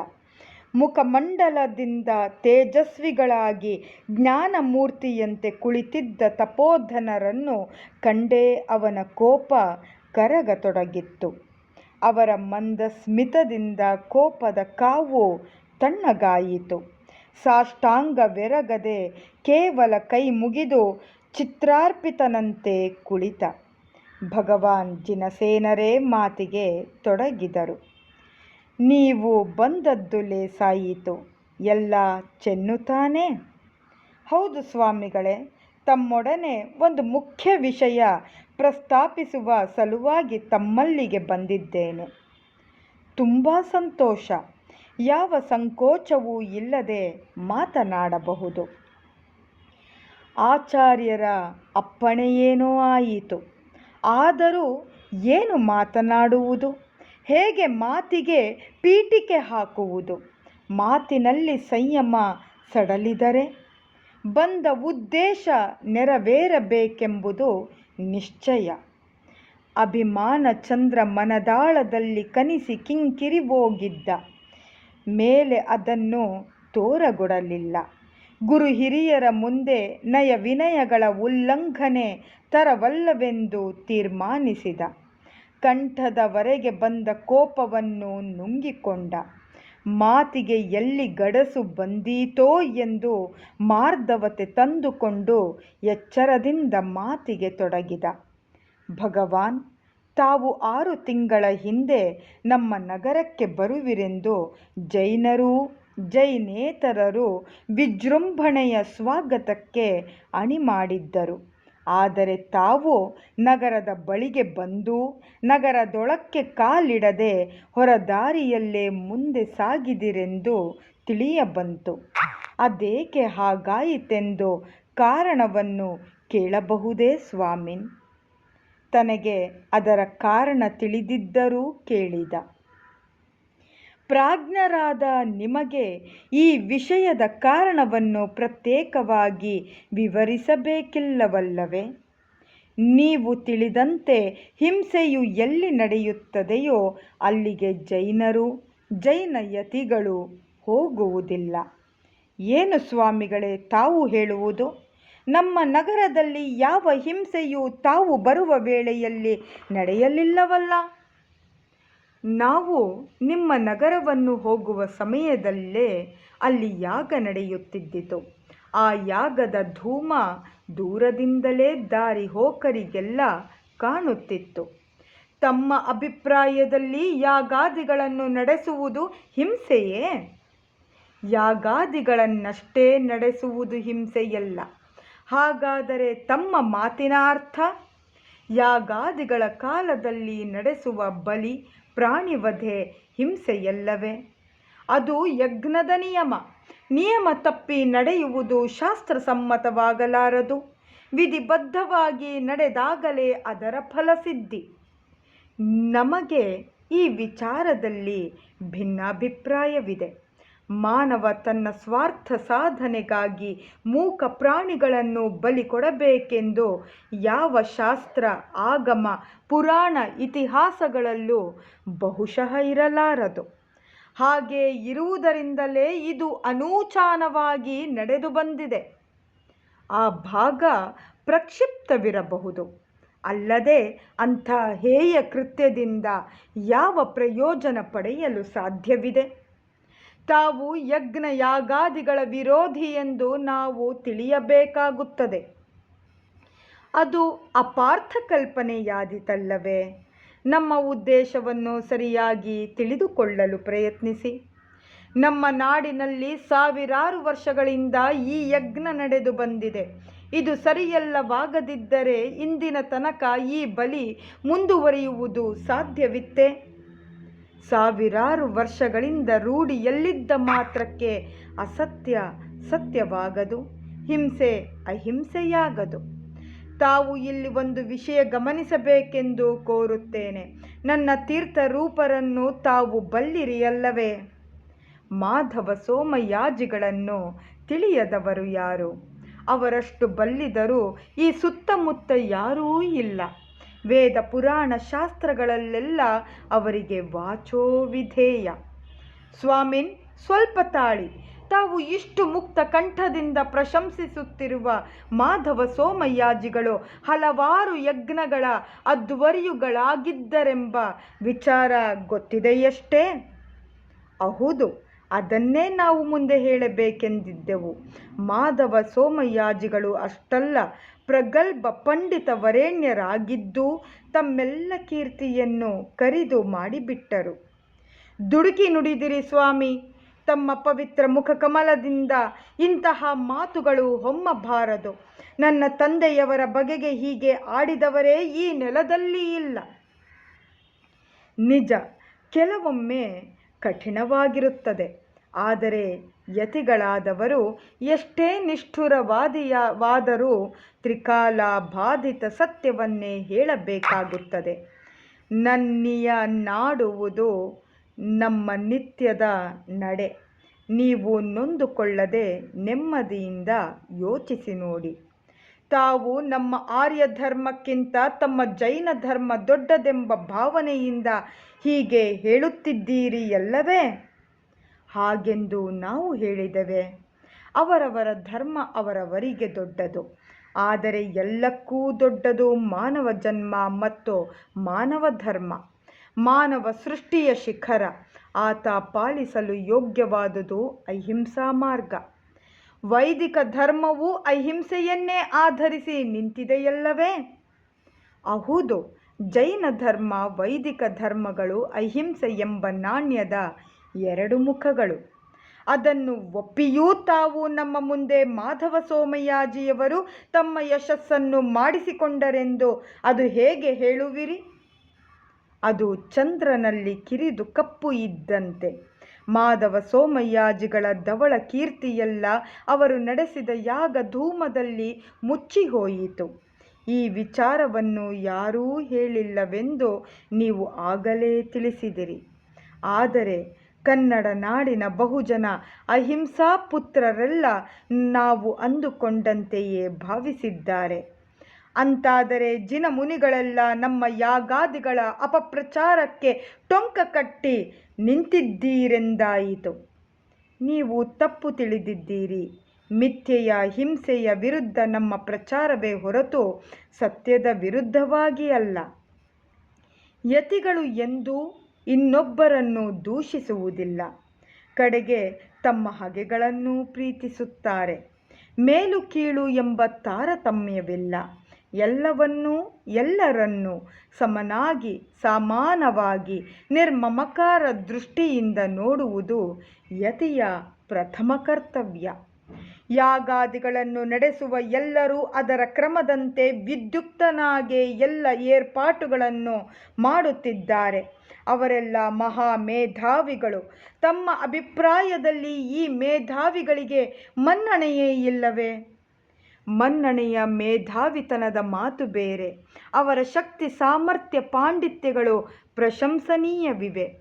ಮುಖಮಂಡಲದಿಂದ ತೇಜಸ್ವಿಗಳಾಗಿ ಜ್ಞಾನಮೂರ್ತಿಯಂತೆ ಕುಳಿತಿದ್ದ ತಪೋಧನರನ್ನು ಕಂಡೇ ಅವನ ಕೋಪ ಕರಗತೊಡಗಿತ್ತು. ಅವರ ಮಂದಸ್ಮಿತದಿಂದ ಕೋಪದ ಕಾವು ತಣ್ಣಗಾಯಿತು. ಸಾಷ್ಟಾಂಗವೆರಗದೆ ಕೇವಲ ಕೈ ಮುಗಿದು ಚಿತ್ರಾರ್ಪಿತನಂತೆ ಕುಳಿತ. ಭಗವಾನ್ ಜಿನಸೇನರೇ ಮಾತಿಗೆ ತೊಡಗಿದರು. ನೀವು ಬಂದದ್ದು ಲೇಸಾಯಿತು. ಎಲ್ಲ ಚೆನ್ನು ತಾನೇ ಹೌದು ಸ್ವಾಮಿಗಳೇ, ತಮ್ಮೊಡನೆ ಒಂದು ಮುಖ್ಯ ವಿಷಯ ಪ್ರಸ್ತಾಪಿಸುವ ಸಲುವಾಗಿ ತಮ್ಮಲ್ಲಿಗೆ ಬಂದಿದ್ದೇನೆ. ತುಂಬ ಸಂತೋಷ. ಯಾವ ಸಂಕೋಚವೂ ಇಲ್ಲದೆ ಮಾತನಾಡಬಹುದು. ಆಚಾರ್ಯರ ಅಪ್ಪಣೆಯೇನೋ ಆಯಿತು. ಆದರೂ ಏನು ಮಾತನಾಡುವುದು? ಹೇಗೆ ಮಾತಿಗೆ ಪೀಠಿಕೆ ಹಾಕುವುದು? ಮಾತಿನಲ್ಲಿ ಸಂಯಮ ಸಡಲಿದರೆ ಬಂದ ಉದ್ದೇಶ ನೆರವೇರಬೇಕೆಂಬುದು ನಿಶ್ಚಯ. ಅಭಿಮಾನ ಚಂದ್ರ ಮನದಾಳದಲ್ಲಿ ಕನಿಸಿ ಕಿಂಕಿರಿವೋಗಿದ್ದ ಮೇಲೆ ಅದನ್ನು ತೋರಗೊಡಲಿಲ್ಲ. ಗುರು ಹಿರಿಯರ ಮುಂದೆ ನಯ ವಿನಯಗಳ ಉಲ್ಲಂಘನೆ ತರವಲ್ಲವೆಂದು ತೀರ್ಮಾನಿಸಿದ. ಕಂಠದವರೆಗೆ ಬಂದ ಕೋಪವನ್ನು ನುಂಗಿಕೊಂಡ. ಮಾತಿಗೆ ಎಲ್ಲಿ ಗಡಸು ಬಂದೀತೋ ಎಂದು ಮಾರ್ಧವತೆ ತಂದುಕೊಂಡು ಎಚ್ಚರದಿಂದ ಮಾತಿಗೆ ತೊಡಗಿದ. ಭಗವಾನ್, ತಾವು ಆರು ತಿಂಗಳ ಹಿಂದೆ ನಮ್ಮ ನಗರಕ್ಕೆ ಬರುವಿರೆಂದು ಜೈನರೂ, ಜೈನೇತರರು ವಿಜೃಂಭಣೆಯ ಸ್ವಾಗತಕ್ಕೆ ಅಣಿ ಮಾಡಿದ್ದರು ಆದರೆ ತಾವು ನಗರದ ಬಳಿಗೆ ಬಂದು ನಗರದೊಳಕ್ಕೆ ಕಾಲಿಡದೆ ಹೊರದಾರಿಯಲ್ಲೇ ಮುಂದೆ ಸಾಗಿದಿರೆಂದು ತಿಳಿಯಬಂತು. ಅದೇಕೆ ಹಾಗಾಯಿತೆಂದು ಕಾರಣವನ್ನು ಕೇಳಬಹುದೇ ಸ್ವಾಮಿನ್? ತನಗೆ ಅದರ ಕಾರಣ ತಿಳಿದಿದ್ದರೂ ಕೇಳಿದ. ಪ್ರಾಜ್ಞರಾದ ನಿಮಗೆ ಈ ವಿಷಯದ ಕಾರಣವನ್ನು ಪ್ರತ್ಯೇಕವಾಗಿ ವಿವರಿಸಬೇಕಿಲ್ಲವಲ್ಲವೇ? ನೀವು ತಿಳಿದಂತೆ ಹಿಂಸೆಯು ಎಲ್ಲಿ ನಡೆಯುತ್ತದೆಯೋ ಅಲ್ಲಿಗೆ ಜೈನರು, ಜೈನ ಯತಿಗಳು ಹೋಗುವುದಿಲ್ಲ. ಏನು ಸ್ವಾಮಿಗಳೇ, ತಾವು ಹೇಳುವುದು? ನಮ್ಮ ನಗರದಲ್ಲಿ ಯಾವ ಹಿಂಸೆಯೂ ತಾವು ಬರುವ ವೇಳೆಯಲ್ಲಿ ನಡೆಯಲಿಲ್ಲವಲ್ಲ. ನಾವು ನಿಮ್ಮ ನಗರವನ್ನು ಹೋಗುವ ಸಮಯದಲ್ಲೇ ಅಲ್ಲಿ ಯಾಗ ನಡೆಯುತ್ತಿದ್ದಿತು. ಆ ಯಾಗದ ಧೂಮ ದೂರದಿಂದಲೇ ದಾರಿ ಹೋಕರಿಗೆಲ್ಲ ಕಾಣುತ್ತಿತ್ತು. ತಮ್ಮ ಅಭಿಪ್ರಾಯದಲ್ಲಿ ಯಾಗಾದಿಗಳನ್ನು ನಡೆಸುವುದು ಹಿಂಸೆಯೇ? ಯಾಗಾದಿಗಳನ್ನಷ್ಟೇ ನಡೆಸುವುದು ಹಿಂಸೆಯಲ್ಲ. ಹಾಗಾದರೆ ತಮ್ಮ ಮಾತಿನ ಅರ್ಥ? ಯಾಗಾದಿಗಳ ಕಾಲದಲ್ಲಿ ನಡೆಸುವ ಬಲಿ ಪ್ರಾಣಿವಧೆ ಹಿಂಸೆಯಲ್ಲವೇ? ಅದು ಯಜ್ಞದ ನಿಯಮ. ನಿಯಮ ತಪ್ಪಿ ನಡೆಯುವುದು ಶಾಸ್ತ್ರಸಮ್ಮತವಾಗಲಾರದು. ವಿಧಿಬದ್ಧವಾಗಿ ನಡೆದಾಗಲೇ ಅದರ ಫಲಸಿದ್ಧಿ. ನಮಗೆ ಈ ವಿಚಾರದಲ್ಲಿ ಭಿನ್ನಾಭಿಪ್ರಾಯವಿದೆ. ಮಾನವ ತನ್ನ ಸ್ವಾರ್ಥ ಸಾಧನೆಗಾಗಿ ಮೂಕ ಪ್ರಾಣಿಗಳನ್ನು ಬಲಿ ಕೊಡಬೇಕೆಂದು ಯಾವ ಶಾಸ್ತ್ರ, ಆಗಮ, ಪುರಾಣ ಇತಿಹಾಸಗಳಲ್ಲೂ ಬಹುಶಃ ಇರಲಾರದು. ಹಾಗೆ ಇರುವುದರಿಂದಲೇ ಇದು ಅನೂಚಾನವಾಗಿ ನಡೆದು ಬಂದಿದೆ. ಆ ಭಾಗ ಪ್ರಕ್ಷಿಪ್ತವಿರಬಹುದು. ಅಲ್ಲದೆ ಅಂಥ ಹೇಯ ಕೃತ್ಯದಿಂದ ಯಾವ ಪ್ರಯೋಜನ ಪಡೆಯಲು ಸಾಧ್ಯವಿದೆ? ತಾವು ಯಜ್ಞ ಯಾಗಾದಿಗಳ ವಿರೋಧಿ ಎಂದು ನಾವು ತಿಳಿಯಬೇಕಾಗುತ್ತದೆ. ಅದು ಅಪಾರ್ಥ ಕಲ್ಪನೆಯಾದಿತಲ್ಲವೇ? ನಮ್ಮ ಉದ್ದೇಶವನ್ನು ಸರಿಯಾಗಿ ತಿಳಿದುಕೊಳ್ಳಲು ಪ್ರಯತ್ನಿಸಿ. ನಮ್ಮ ನಾಡಿನಲ್ಲಿ ಸಾವಿರಾರು ವರ್ಷಗಳಿಂದ ಈ ಯಜ್ಞ ನಡೆದು ಬಂದಿದೆ. ಇದು ಸರಿಯಲ್ಲವಾಗದಿದ್ದರೆ ಇಂದಿನ ತನಕ ಈ ಬಲಿ ಮುಂದುವರಿಯುವುದು ಸಾಧ್ಯವಿತ್ತೆ. ಸಾವಿರಾರು ವರ್ಷಗಳಿಂದ ರೂಢಿಯಲ್ಲಿದ್ದ ಮಾತ್ರಕ್ಕೆ ಅಸತ್ಯ ಸತ್ಯವಾಗದು, ಹಿಂಸೆ ಅಹಿಂಸೆಯಾಗದು. ತಾವು ಇಲ್ಲಿ ಒಂದು ವಿಷಯ ಗಮನಿಸಬೇಕೆಂದು ಕೋರುತ್ತೇನೆ. ನನ್ನ ತೀರ್ಥರೂಪರನ್ನು ತಾವು ಬಲ್ಲಿರಿಯಲ್ಲವೇ? ಮಾಧವ ಸೋಮಯಾಜಿಗಳನ್ನು ತಿಳಿಯದವರು ಯಾರು? ಅವರಷ್ಟು ಬಲ್ಲಿದರೂ ಈ ಸುತ್ತಮುತ್ತ ಯಾರೂ ಇಲ್ಲ. ವೇದ ಪುರಾಣ ಶಾಸ್ತ್ರಗಳಲ್ಲೆಲ್ಲ ಅವರಿಗೆ ವಾಚೋ ವಿಧೇಯ. ಸ್ವಾಮಿನ್, ಸ್ವಲ್ಪ ತಾಳಿ. ತಾವು ಇಷ್ಟು ಮುಕ್ತ ಕಂಠದಿಂದ ಪ್ರಶಂಸಿಸುತ್ತಿರುವ ಮಾಧವ ಸೋಮಯ್ಯಾಜಿಗಳು ಹಲವಾರು ಯಜ್ಞಗಳ ಅಧ್ವರ್ಯುಗಳಾಗಿದ್ದರೆಂಬ ವಿಚಾರ ಗೊತ್ತಿದೆಯಷ್ಟೇ? ಹೌದು, ಅದನ್ನೇ ನಾವು ಮುಂದೆ ಹೇಳಬೇಕೆಂದಿದ್ದೆವು. ಮಾಧವ ಸೋಮಯ್ಯಾಜಿಗಳು ಅಷ್ಟಲ್ಲ ಪ್ರಗಲ್ಭ ಪಂಡಿತ ವರೇಣ್ಯರಾಗಿದ್ದು ತಮ್ಮೆಲ್ಲ ಕೀರ್ತಿಯನ್ನು ಕರಿದು ಮಾಡಿಬಿಟ್ಟರು. ದುಡುಕಿ ನುಡಿದಿರಿ ಸ್ವಾಮಿ, ತಮ್ಮ ಪವಿತ್ರ ಮುಖ ಕಮಲದಿಂದ ಇಂತಹ ಮಾತುಗಳು ಹೊಮ್ಮಬಾರದು. ನನ್ನ ತಂದೆಯವರ ಬಗೆಗೆ ಹೀಗೆ ಆಡಿದವರೇ ಈ ನೆಲದಲ್ಲಿ ಇಲ್ಲ. ನಿಜ, ಕೆಲವೊಮ್ಮೆ ಕಠಿಣವಾಗಿರುತ್ತದೆ, ಆದರೆ ಯತಿಗಳಾದವರು ಎಷ್ಟೇ ನಿಷ್ಠುರವಾದಿಯವಾದರೂ ತ್ರಿಕಾಲ ಬಾಧಿತ ಸತ್ಯವನ್ನೇ ಹೇಳಬೇಕಾಗುತ್ತದೆ. ನನ್ನಿಯ ನಾಡುವುದು ನಮ್ಮ ನಿತ್ಯದ ನಡೆ. ನೀವು ನೊಂದುಕೊಳ್ಳದೆ ನೆಮ್ಮದಿಯಿಂದ ಯೋಚಿಸಿ ನೋಡಿ. ತಾವು ನಮ್ಮ ಆರ್ಯ ಧರ್ಮಕ್ಕಿಂತ ತಮ್ಮ ಜೈನ ಧರ್ಮ ದೊಡ್ಡದೆಂಬ ಭಾವನೆಯಿಂದ ಹೀಗೆ ಹೇಳುತ್ತಿದ್ದೀರಿ ಅಲ್ಲವೇ? ಹಾಗೆಂದು ನಾವು ಹೇಳಿದೆವೆ. ಅವರವರ ಧರ್ಮ ಅವರವರಿಗೆ ದೊಡ್ಡದು. ಆದರೆ ಎಲ್ಲಕ್ಕೂ ದೊಡ್ಡದು ಮಾನವ ಜನ್ಮ ಮತ್ತು ಮಾನವ ಧರ್ಮ. ಮಾನವ ಸೃಷ್ಟಿಯ ಶಿಖರ. ಆತ ಪಾಲಿಸಲು ಯೋಗ್ಯವಾದುದು ಅಹಿಂಸಾ ಮಾರ್ಗ. ವೈದಿಕ ಧರ್ಮವು ಅಹಿಂಸೆಯನ್ನೇ ಆಧರಿಸಿ ನಿಂತಿದೆಯಲ್ಲವೇ? ಹೌದು ಜೈನ ಧರ್ಮ ವೈದಿಕ ಧರ್ಮಗಳು ಅಹಿಂಸೆ ಎಂಬ ನಾಣ್ಯದ ಎರಡು ಮುಖಗಳು. ಅದನ್ನು ಒಪ್ಪಿಯೂ ತಾವು ನಮ್ಮ ಮುಂದೆ ಮಾಧವ ಸೋಮಯ್ಯಾಜಿಯವರು ತಮ್ಮ ಯಶಸ್ಸನ್ನು ಮಾಡಿಸಿಕೊಂಡರೆಂದು ಅದು ಹೇಗೆ ಹೇಳುವಿರಿ? ಅದು ಚಂದ್ರನಲ್ಲಿ ಕಿರಿದು ಕಪ್ಪು ಇದ್ದಂತೆ. ಮಾಧವ ಸೋಮಯ್ಯಾಜಿಗಳ ಧವಳ ಕೀರ್ತಿಯೆಲ್ಲ ಅವರು ನಡೆಸಿದ ಯಾಗ ಧೂಮದಲ್ಲಿ ಮುಚ್ಚಿಹೋಯಿತು ಈ ವಿಚಾರವನ್ನು ಯಾರೂ ಹೇಳಿಲ್ಲವೆಂದು ನೀವು ಆಗಲೇ ತಿಳಿಸಿದಿರಿ. ಆದರೆ ಕನ್ನಡ ನಾಡಿನ ಬಹುಜನ ಅಹಿಂಸಾ ಪುತ್ರರೆಲ್ಲ ನಾವು ಅಂದುಕೊಂಡಂತೆಯೇ ಭಾವಿಸಿದ್ದಾರೆ. ಅಂತಾದರೆ ಜಿನ ಮುನಿಗಳೆಲ್ಲ ನಮ್ಮ ಯಾಗಾದಿಗಳ ಅಪಪ್ರಚಾರಕ್ಕೆ ಟೊಂಕ ಕಟ್ಟಿ ನಿಂತಿದ್ದೀರೆಂದಾಯಿತು. ನೀವು ತಪ್ಪು ತಿಳಿದಿದ್ದೀರಿ. ಮಿಥ್ಯೆಯ ಹಿಂಸೆಯ ವಿರುದ್ಧ ನಮ್ಮ ಪ್ರಚಾರವೇ ಹೊರತು ಸತ್ಯದ ವಿರುದ್ಧವಾಗಿ ಅಲ್ಲ. ಯತಿಗಳು ಎಂದೂ ಇನ್ನೊಬ್ಬರನ್ನು ದೂಷಿಸುವುದಿಲ್ಲ. ಕಡೆಗೆ ತಮ್ಮ ಹಗೆಗಳನ್ನು ಪ್ರೀತಿಸುತ್ತಾರೆ. ಮೇಲು ಕೀಳು ಎಂಬ ತಾರತಮ್ಯವಿಲ್ಲ. ಎಲ್ಲವನ್ನೂ, ಎಲ್ಲರನ್ನೂ ಸಮನಾಗಿ, ಸಮಾನವಾಗಿ, ನಿರ್ಮಮಕಾರ ದೃಷ್ಟಿಯಿಂದ ನೋಡುವುದು ಯತಿಯ ಪ್ರಥಮ ಕರ್ತವ್ಯ. ಯಾಗಾದಿಗಳನ್ನು ನಡೆಸುವ ಎಲ್ಲರೂ ಅದರ ಕ್ರಮದಂತೆ ವಿದ್ಯುಕ್ತನಾಗೆ ಎಲ್ಲ ಏರ್ಪಾಟುಗಳನ್ನು ಮಾಡುತ್ತಿದ್ದಾರೆ. ಅವರೆಲ್ಲ ಮಹಾ ಮೇಧಾವಿಗಳು ತಮ್ಮ ಅಭಿಪ್ರಾಯದಲ್ಲಿ ಈ ಮೇಧಾವಿಗಳಿಗೆ ಮನ್ನಣೆಯೇ ಇಲ್ಲವೇ? ಮನ್ನಣೆಯ ಮೇಧಾವಿತನದ ಮಾತು ಬೇರೆ. ಅವರ ಶಕ್ತಿ ಸಾಮರ್ಥ್ಯ ಪಾಂಡಿತ್ಯಗಳು ಪ್ರಶಂಸನೀಯವಿವೆ.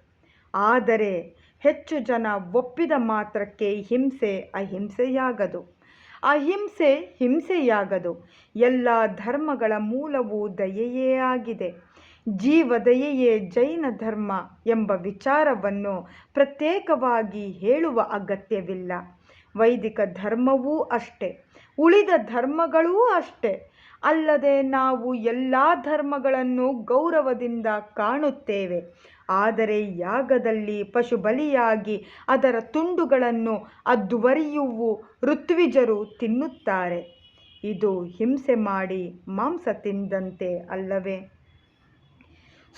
ಆದರೆ ಹೆಚ್ಚು ಜನ ಒಪ್ಪಿದ ಮಾತ್ರಕ್ಕೆ ಹಿಂಸೆ ಅಹಿಂಸೆಯಾಗದು. ಅಹಿಂಸೆ ಹಿಂಸೆಯಾಗದು. ಎಲ್ಲ ಧರ್ಮಗಳ ಮೂಲವು ದಯೆಯೇ ಆಗಿದೆ. ಜೀವದಯೆಯೇ ಜೈನ ಧರ್ಮ ಎಂಬ ವಿಚಾರವನ್ನು ಪ್ರತ್ಯೇಕವಾಗಿ ಹೇಳುವ ಅಗತ್ಯವಿಲ್ಲ. ವೈದಿಕ ಧರ್ಮವೂ ಅಷ್ಟೇ. ಉಳಿದ ಧರ್ಮಗಳೂ ಅಷ್ಟೇ. ಅಲ್ಲದೆ ನಾವು ಎಲ್ಲ ಧರ್ಮಗಳನ್ನು ಗೌರವದಿಂದ ಕಾಣುತ್ತೇವೆ. ಆದರೆ ಯಾಗದಲ್ಲಿ ಪಶು ಬಲಿಯಾಗಿ ಅದರ ತುಂಡುಗಳನ್ನು ಅದ್ದುವರಿಯುವು ಋತ್ವಿಜರು ತಿನ್ನುತ್ತಾರೆ. ಇದು ಹಿಂಸೆ ಮಾಡಿ ಮಾಂಸ ತಿಂದಂತೆ ಅಲ್ಲವೇ?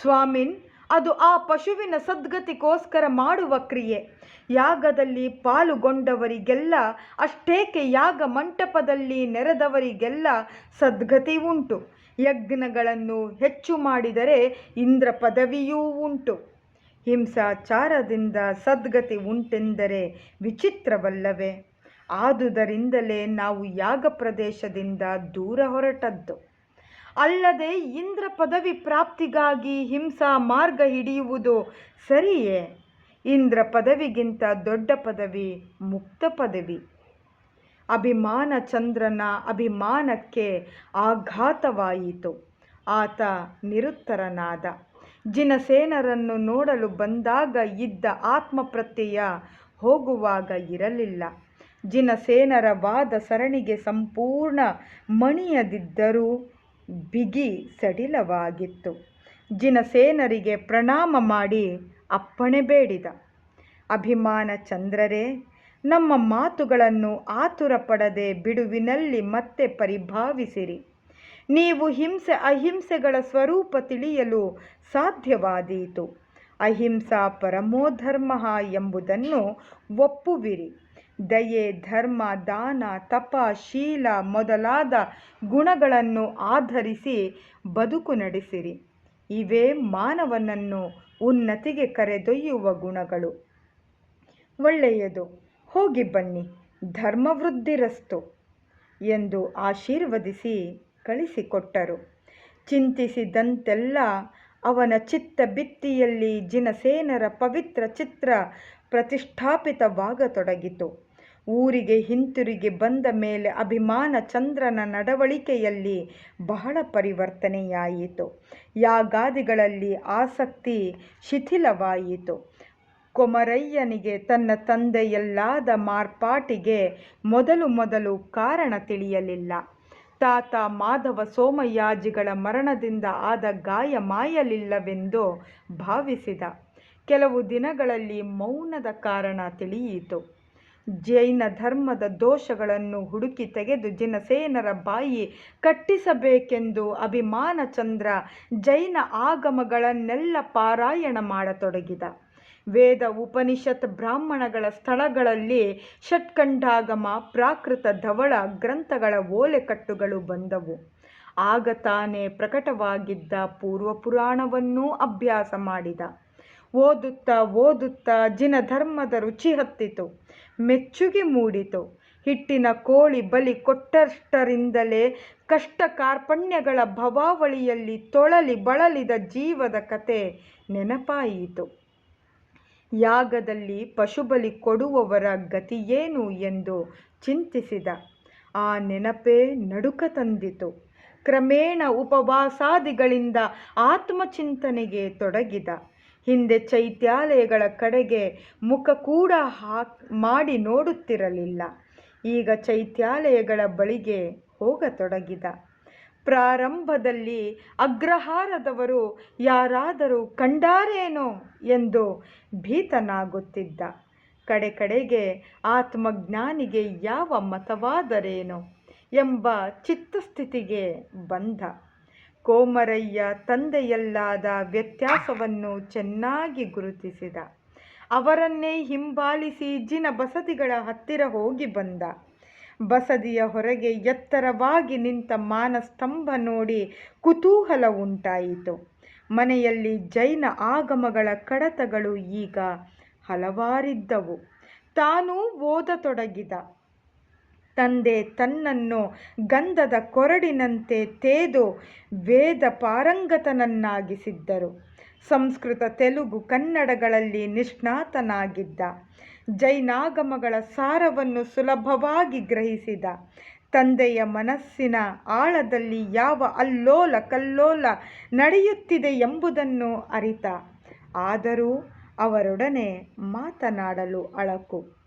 ಸ್ವಾಮಿನ್, ಅದು ಆ ಪಶುವಿನ ಸದ್ಗತಿಗೋಸ್ಕರ ಮಾಡುವ ಕ್ರಿಯೆ. ಯಾಗದಲ್ಲಿ ಪಾಲುಗೊಂಡವರಿಗೆಲ್ಲ, ಅಷ್ಟೇಕೆ ಯಾಗ ಮಂಟಪದಲ್ಲಿ ನೆರೆದವರಿಗೆಲ್ಲ ಸದ್ಗತಿ ಉಂಟು. ಯಜ್ಞಗಳನ್ನು ಹೆಚ್ಚು ಮಾಡಿದರೆ ಇಂದ್ರ ಪದವಿಯೂ ಉಂಟು. ಹಿಂಸಾಚಾರದಿಂದ ಸದ್ಗತಿ ಉಂಟೆಂದರೆ ವಿಚಿತ್ರವಲ್ಲವೇ? ಆದುದರಿಂದಲೇ ನಾವು ಯಾಗ ಪ್ರದೇಶದಿಂದ ದೂರ ಹೊರಟದ್ದು. ಅಲ್ಲದೆ ಇಂದ್ರ ಪದವಿ ಪ್ರಾಪ್ತಿಗಾಗಿ ಹಿಂಸಾ ಮಾರ್ಗ ಹಿಡಿಯುವುದು ಸರಿಯೇ? ಇಂದ್ರ ಪದವಿಗಿಂತ ದೊಡ್ಡ ಪದವಿ ಮುಕ್ತ ಪದವಿ. ಅಭಿಮಾನ ಚಂದ್ರನ ಅಭಿಮಾನಕ್ಕೆ ಆಘಾತವಾಯಿತು. ಆತ ನಿರುತ್ತರನಾದ. ಜಿನಸೇನರನ್ನು ನೋಡಲು ಬಂದಾಗ ಇದ್ದ ಆತ್ಮಪ್ರತ್ಯಯ ಹೋಗುವಾಗ ಇರಲಿಲ್ಲ. ಜಿನಸೇನರ ವಾದ ಸರಣಿಗೆ ಸಂಪೂರ್ಣ ಮಣಿಯದಿದ್ದರೂ ಬಿಗಿ ಸಡಿಲವಾಗಿತ್ತು. ಜಿನಸೇನರಿಗೆ ಪ್ರಣಾಮ ಮಾಡಿ ಅಪ್ಪಣೆ ಬೇಡಿದ. ಅಭಿಮಾನ ಚಂದ್ರರೇ ನಮ್ಮ ಮಾತುಗಳನ್ನು ಆತುರಪಡದೆ ಬಿಡುವಿನಲ್ಲಿ ಮತ್ತೆ ಪರಿಭಾವಿಸಿರಿ. ನೀವು ಹಿಂಸೆ, ಅಹಿಂಸೆಗಳ ಸ್ವರೂಪ ತಿಳಿಯಲು ಸಾಧ್ಯವಾದೀತು. ಅಹಿಂಸಾ ಪರಮೋಧರ್ಮ ಎಂಬುದನ್ನು ಒಪ್ಪುವಿರಿ. ದಯೆ, ಧರ್ಮ, ದಾನ, ತಪ, ಶೀಲ ಮೊದಲಾದ ಗುಣಗಳನ್ನು ಆಧರಿಸಿ ಬದುಕು ನಡೆಸಿರಿ. ಇವೇ ಮಾನವನನ್ನು ಉನ್ನತಿಗೆ ಕರೆದೊಯ್ಯುವ ಗುಣಗಳು. ಒಳ್ಳೆಯದು. ಹೋಗಿ ಬನ್ನಿ, ಧರ್ಮವೃದ್ಧಿರಸ್ತು ಎಂದು ಆಶೀರ್ವದಿಸಿ ಕಳಿಸಿಕೊಟ್ಟರು. ಚಿಂತಿಸಿದಂತೆಲ್ಲ ಅವನ ಚಿತ್ತ ಬಿತ್ತಿಯಲ್ಲಿ ಜಿನಸೇನರ ಪವಿತ್ರ ಚಿತ್ರ ಪ್ರತಿಷ್ಠಾಪಿತವಾಗತೊಡಗಿತು. ಊರಿಗೆ ಹಿಂತಿರುಗಿ ಬಂದ ಮೇಲೆ ಅಭಿಮಾನ ಚಂದ್ರನ ನಡವಳಿಕೆಯಲ್ಲಿ ಬಹಳ ಪರಿವರ್ತನೆಯಾಯಿತು. ಯಾಗಾದಿಗಳಲ್ಲಿ ಆಸಕ್ತಿ ಶಿಥಿಲವಾಯಿತು. ಕೊಮರಯ್ಯನಿಗೆ ತನ್ನ ತಂದೆಯಲ್ಲಾದ ಮಾರ್ಪಾಟಿಗೆ ಮೊದಲು ಮೊದಲು ಕಾರಣ ತಿಳಿಯಲಿಲ್ಲ. ತಾತ ಮಾಧವ ಸೋಮಯಾಜಿಗಳ ಮರಣದಿಂದ ಆದ ಗಾಯ ಮಾಯಲಿಲ್ಲವೆಂದು ಭಾವಿಸಿದ. ಕೆಲವು ದಿನಗಳಲ್ಲಿ ಮೌನದ ಕಾರಣ ತಿಳಿಯಿತು. ಜೈನ ಧರ್ಮದ ದೋಷಗಳನ್ನು ಹುಡುಕಿ ತೆಗೆದು ಜಿನಸೇನರ ಬಾಯಿ ಕಟ್ಟಿಸಬೇಕೆಂದು ಅಭಿಮಾನ ಚಂದ್ರ ಜೈನ ಆಗಮಗಳನ್ನೆಲ್ಲ ಪಾರಾಯಣ ಮಾಡತೊಡಗಿದ. ವೇದ ಉಪನಿಷತ್ ಬ್ರಾಹ್ಮಣಗಳ ಸ್ಥಳಗಳಲ್ಲಿ ಷಟ್ಕಂಡಾಗಮ ಪ್ರಾಕೃತ ಧವಳ ಗ್ರಂಥಗಳ ಓಲೆಕಟ್ಟುಗಳು ಬಂದವು. ಆಗ ತಾನೇ ಪ್ರಕಟವಾಗಿದ್ದ ಪೂರ್ವಪುರಾಣವನ್ನೂ ಅಭ್ಯಾಸ ಮಾಡಿದ. ಓದುತ್ತಾ ಓದುತ್ತಾ ಜಿನ ಧರ್ಮದ ರುಚಿ ಹತ್ತಿತು. ಮೆಚ್ಚುಗೆ ಮೂಡಿತು. ಹಿಟ್ಟಿನ ಕೋಳಿ ಬಲಿ ಕೊಟ್ಟಷ್ಟರಿಂದಲೇ ಕಷ್ಟ ಕಾರ್ಪಣ್ಯಗಳ ಭವಾವಳಿಯಲ್ಲಿ ತೊಳಲಿ ಬಳಲಿದ ಜೀವದ ಕತೆ ನೆನಪಾಯಿತು. ಯಾಗದಲ್ಲಿ ಪಶುಬಲಿ ಕೊಡುವವರ ಗತಿಯೇನು ಎಂದು ಚಿಂತಿಸಿದ. ಆ ನೆನಪೇ ನಡುಕ ತಂದಿತು. ಕ್ರಮೇಣ ಉಪವಾಸಾದಿಗಳಿಂದ ಆತ್ಮಚಿಂತನೆಗೆ ತೊಡಗಿದ. ಹಿಂದೆ ಚೈತ್ಯಾಲಯಗಳ ಕಡೆಗೆ ಮುಖ ಕೂಡ ಹಾಕ್ ಮಾಡಿ ನೋಡುತ್ತಿರಲಿಲ್ಲ. ಈಗ ಚೈತ್ಯಾಲಯಗಳ ಬಳಿಗೆ ಹೋಗತೊಡಗಿದ. ಪ್ರಾರಂಭದಲ್ಲಿ ಅಗ್ರಹಾರದವರು ಯಾರಾದರೂ ಕಂಡಾರೇನೋ ಎಂದು ಭೀತನಾಗುತ್ತಿದ್ದ. ಕಡೆ ಕಡೆಗೆ ಆತ್ಮಜ್ಞಾನಿಗೆ ಯಾವ ಮತವಾದರೇನು ಎಂಬ ಚಿತ್ತಸ್ಥಿತಿಗೆ ಬಂದ. ಕೋಮರಯ್ಯ ತಂದೆಯಲ್ಲಾದ ವ್ಯತ್ಯಾಸವನ್ನು ಚೆನ್ನಾಗಿ ಗುರುತಿಸಿದ. ಅವರನ್ನೇ ಹಿಂಬಾಲಿಸಿ ಜಿನ ಬಸತಿಗಳ ಹತ್ತಿರ ಹೋಗಿ ಬಂದ. ಬಸದಿಯ ಹೊರಗೆ ಎತ್ತರವಾಗಿ ನಿಂತ ಮಾನಸ್ತಂಭ ನೋಡಿ ಕುತೂಹಲ ಉಂಟಾಯಿತು. ಮನೆಯಲ್ಲಿ ಜೈನ ಆಗಮಗಳ ಕಡತಗಳು ಈಗ ಹಲವಾರಿದ್ದವು. ತಾನೂ ಓದತೊಡಗಿದ. ತಂದೆ ತನ್ನನ್ನು ಗಂಧದ ಕೊರಡಿನಂತೆ ತೇದು ವೇದ ಪಾರಂಗತನನ್ನಾಗಿಸಿದ್ದರು. ಸಂಸ್ಕೃತ ತೆಲುಗು ಕನ್ನಡಗಳಲ್ಲಿ ನಿಷ್ಣಾತನಾಗಿದ್ದ. ಜೈನಾಗಮಗಳ ಸಾರವನ್ನು ಸುಲಭವಾಗಿ ಗ್ರಹಿಸಿದ. ತಂದೆಯ ಮನಸ್ಸಿನ ಆಳದಲ್ಲಿ ಯಾವ ಅಲ್ಲೋಲ ಕಲ್ಲೋಲ ನಡೆಯುತ್ತಿದೆ ಎಂಬುದನ್ನು ಅರಿತ. ಆದರೂ ಅವರೊಡನೆ ಮಾತನಾಡಲು ಅಳಕು.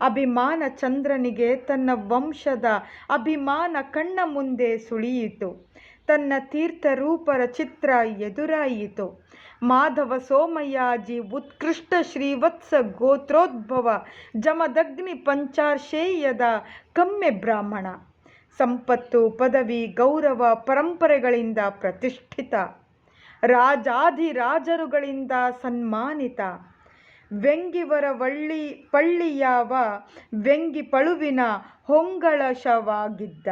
ಅಭಿಮಾನ ಚಂದ್ರನಿಗೆ ತನ್ನ ವಂಶದ ಅಭಿಮಾನ ಕಣ್ಣ ಮುಂದೆ ಸುಳಿಯಿತು. ತನ್ನ ತೀರ್ಥರೂಪರ ಚಿತ್ರ ಎದುರಾಯಿತು. ಮಾಧವ ಸೋಮಯಾಜಿ ಉತ್ಕೃಷ್ಟ ಶ್ರೀವತ್ಸ ಗೋತ್ರೋದ್ಭವ ಜಮದಗ್ನಿ ಪಂಚಾರ್ಷೇಯದ ಕಮ್ಮೆ ಬ್ರಾಹ್ಮಣ. ಸಂಪತ್ತು, ಪದವಿ, ಗೌರವ, ಪರಂಪರೆಗಳಿಂದ ಪ್ರತಿಷ್ಠಿತ. ರಾಜಾಧಿರಾಜರುಗಳಿಂದ ಸನ್ಮಾನಿತ. ವ್ಯಂಗಿವರ ವಳ್ಳಿ, ಪಳ್ಳಿಯಾವ ವ್ಯಂಗಿ ಪಳುವಿನ ಹೊಂಗಳಶವಾಗಿದ್ದ.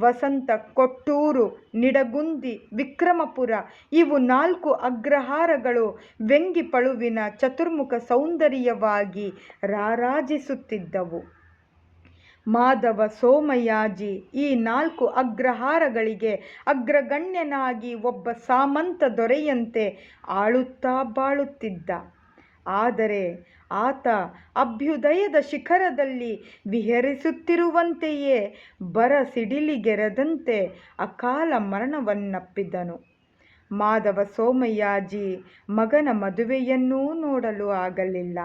ವಸಂತ, ಕೊಟ್ಟೂರು, ನಿಡಗುಂದಿ, ವಿಕ್ರಮಪುರ ಇವು ನಾಲ್ಕು ಅಗ್ರಹಾರಗಳು ವ್ಯಂಗಿ ಪಳುವಿನ ಚತುರ್ಮುಖ ಸೌಂದರ್ಯವಾಗಿ ರಾರಾಜಿಸುತ್ತಿದ್ದವು. ಮಾಧವ ಸೋಮಯಾಜಿ ಈ ನಾಲ್ಕು ಅಗ್ರಹಾರಗಳಿಗೆ ಅಗ್ರಗಣ್ಯನಾಗಿ ಒಬ್ಬ ಸಾಮಂತ ದೊರೆಯಂತೆ ಆಳುತ್ತಾ ಬಾಳುತ್ತಿದ್ದ. ಆದರೆ ಆತ ಅಭ್ಯುದಯದ ಶಿಖರದಲ್ಲಿ ವಿಹರಿಸುತ್ತಿರುವಂತೆಯೇ ಬರ ಸಿಡಿಲಿಗೆರೆದಂತೆ ಅಕಾಲ ಮರಣವನ್ನಪ್ಪಿದನು. ಮಾಧವ ಸೋಮಯ್ಯಾಜಿ ಮಗನ ಮದುವೆಯನ್ನೂ ನೋಡಲು ಆಗಲಿಲ್ಲ.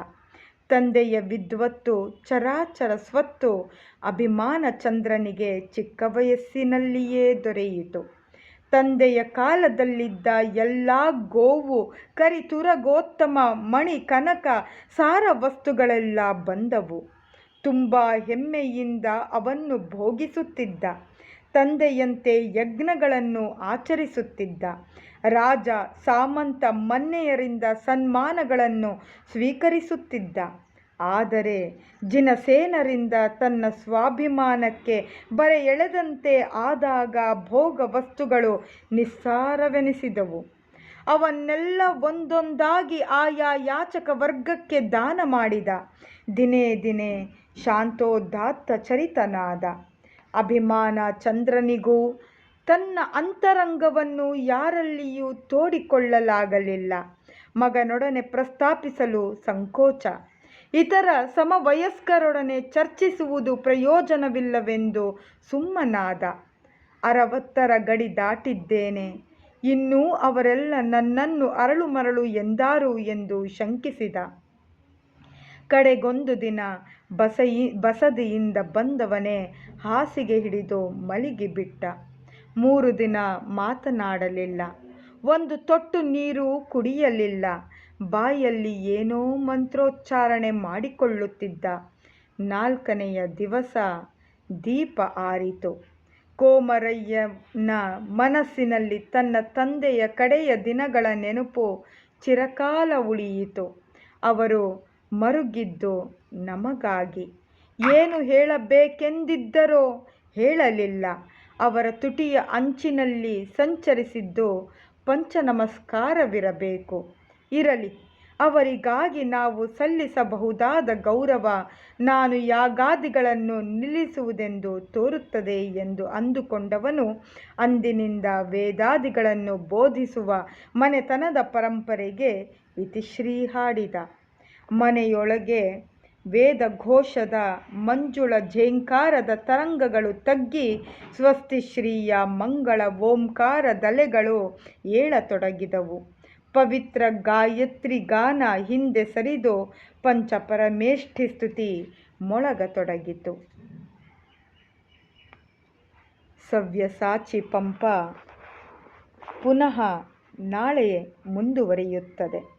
ತಂದೆಯ ವಿದ್ವತ್ತು, ಚರಾಚರ ಸ್ವತ್ತು ಅಭಿಮಾನ ಚಂದ್ರನಿಗೆ ಚಿಕ್ಕ ವಯಸ್ಸಿನಲ್ಲಿಯೇ ದೊರೆಯಿತು. ತಂದೆಯ ಕಾಲದಲ್ಲಿದ್ದ ಎಲ್ಲ ಗೋವು, ಕರಿತುರಗೋತ್ತಮ, ಮಣಿ ಕನಕ, ಸಾರ ವಸ್ತುಗಳೆಲ್ಲ ಬಂದವು. ತುಂಬ ಹೆಮ್ಮೆಯಿಂದ ಅವನ್ನು ಭೋಗಿಸುತ್ತಿದ್ದ. ತಂದೆಯಂತೆ ಯಜ್ಞಗಳನ್ನು ಆಚರಿಸುತ್ತಿದ್ದ. ರಾಜ ಸಾಮಂತ ಮನ್ನೆಯರಿಂದ ಸನ್ಮಾನಗಳನ್ನು ಸ್ವೀಕರಿಸುತ್ತಿದ್ದ. ಆದರೆ ಜಿನಸೇನರಿಂದ ತನ್ನ ಸ್ವಾಭಿಮಾನಕ್ಕೆ ಬರೆ ಎಳೆದಂತೆ ಆದಾಗ ಭೋಗ ವಸ್ತುಗಳು ನಿಸ್ಸಾರವೆನಿಸಿದವು. ಅವನ್ನೆಲ್ಲ ಒಂದೊಂದಾಗಿ ಆಯಾ ಯಾಚಕ ವರ್ಗಕ್ಕೆ ದಾನ ಮಾಡಿದ. ದಿನೇ ದಿನೇ ಶಾಂತೋದಾತ್ತ ಚರಿತನಾದ. ಅಭಿಮಾನ ಚಂದ್ರನಿಗೂ ತನ್ನ ಅಂತರಂಗವನ್ನು ಯಾರಲ್ಲಿಯೂ ತೋಡಿಕೊಳ್ಳಲಾಗಲಿಲ್ಲ. ಮಗನೊಡನೆ ಪ್ರಸ್ತಾಪಿಸಲು ಸಂಕೋಚ. ಇತರ ಸಮವಯಸ್ಕರೊಡನೆ ಚರ್ಚಿಸುವುದು ಪ್ರಯೋಜನವಿಲ್ಲವೆಂದು ಸುಮ್ಮನಾದ. ಅರವತ್ತರ ಗಡಿ ದಾಟಿದ್ದೇನೆ. ಇನ್ನೂ ಅವರೆಲ್ಲ ನನ್ನನ್ನು ಅರಳು ಮರಳು ಎಂದಾರು ಎಂದು ಶಂಕಿಸಿದ. ಕಡೆಗೊಂದು ದಿನ ಬಸಯಿ, ಬಸದಿಯಿಂದ ಬಂದವನೇ ಹಾಸಿಗೆ ಹಿಡಿದು ಮಳಿಗೆ ಬಿಟ್ಟ ಮೂರು ದಿನ ಮಾತನಾಡಲಿಲ್ಲ. ಒಂದು ತೊಟ್ಟು ನೀರು ಕುಡಿಯಲಿಲ್ಲ. ಬಾಯಲ್ಲಿ ಏನೋ ಮಂತ್ರೋಚ್ಚಾರಣೆ ಮಾಡಿಕೊಳ್ಳುತ್ತಿದ್ದ. ನಾಲ್ಕನೆಯ ದಿವಸ ದೀಪ ಆರಿತು. ಕೋಮರಯ್ಯನ ಮನಸ್ಸಿನಲ್ಲಿ ತನ್ನ ತಂದೆಯ ಕಡೆಯ ದಿನಗಳ ನೆನಪು ಚಿರಕಾಲ ಉಳಿಯಿತು. ಅವರು ಮರುಗಿದ್ದು, ನಮಗಾಗಿ. ಏನು ಹೇಳಬೇಕೆಂದಿದ್ದರೋ ಹೇಳಲಿಲ್ಲ. ಅವರ ತುಟಿಯ ಅಂಚಿನಲ್ಲಿ ಸಂಚರಿಸಿದ್ದು ಪಂಚನಮಸ್ಕಾರವಿರಬೇಕು. ಇರಲಿ. ಅವರಿಗಾಗಿ ನಾವು ಸಲ್ಲಿಸಬಹುದಾದ ಗೌರವ ನಾನು ಯಾಗಾದಿಗಳನ್ನು ನಿಲ್ಲಿಸುವುದೆಂದು ತೋರುತ್ತದೆ ಎಂದು ಅಂದುಕೊಂಡವನು, ಅಂದಿನಿಂದ ವೇದಾದಿಗಳನ್ನು ಬೋಧಿಸುವ ಮನೆತನದ ಪರಂಪರೆಗೆ ಇತಿಶ್ರೀ ಹಾಡಿದ. ಮನೆಯೊಳಗೆ ವೇದ ಘೋಷದ ಮಂಜುಳ ಝೇಂಕಾರದ ತರಂಗಗಳು ತಗ್ಗಿ, ಸ್ವಸ್ತಿಶ್ರೀಯ ಮಂಗಳ ಓಂಕಾರದಲೆಗಳು ಏಳತೊಡಗಿದವು. ಪವಿತ್ರ ಗಾಯತ್ರಿ ಗಾನ ಹಿಂದೆ ಸರಿದು ಪಂಚಪರಮೇಷ್ಠಿ ಸ್ತುತಿ ಮೊಳಗತೊಡಗಿತು. ಸವ್ಯಸಾಚಿ ಪಂಪ ಪುನಃ ನಾಳೆ ಮುಂದುವರಿಯುತ್ತದೆ.